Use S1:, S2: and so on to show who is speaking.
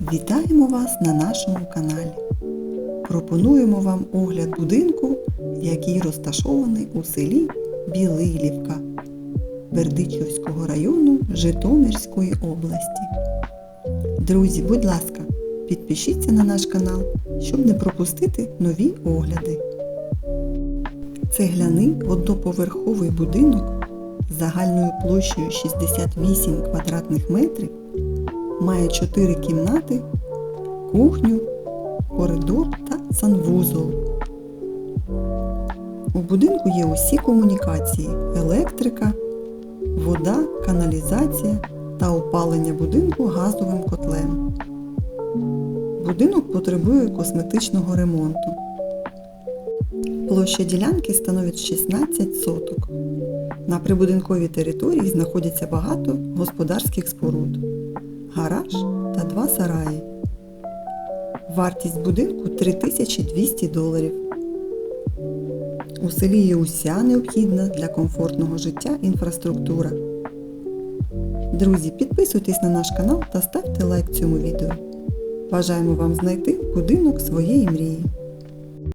S1: Вітаємо вас на нашому каналі. Пропонуємо вам огляд будинку, який розташований у селі Білилівка Бердичівського району Житомирської області. Друзі, будь ласка, підпишіться на наш канал, щоб не пропустити нові огляди. Цегляний одноповерховий будинок загальною площею 68 квадратних метрів має 4 кімнати, кухню, коридор та санвузол. У будинку є усі комунікації електрика, вода, каналізація та опалення будинку газовим котлем. Будинок потребує косметичного ремонту. Площа ділянки становить 16 соток. На прибудинковій території знаходяться багато господарських споруд, гараж та два сараї. Вартість будинку 3200 доларів. У селі є уся необхідна для комфортного життя інфраструктура. Друзі, підписуйтесь на наш канал та ставте лайк цьому відео. Бажаємо вам знайти будинок своєї мрії.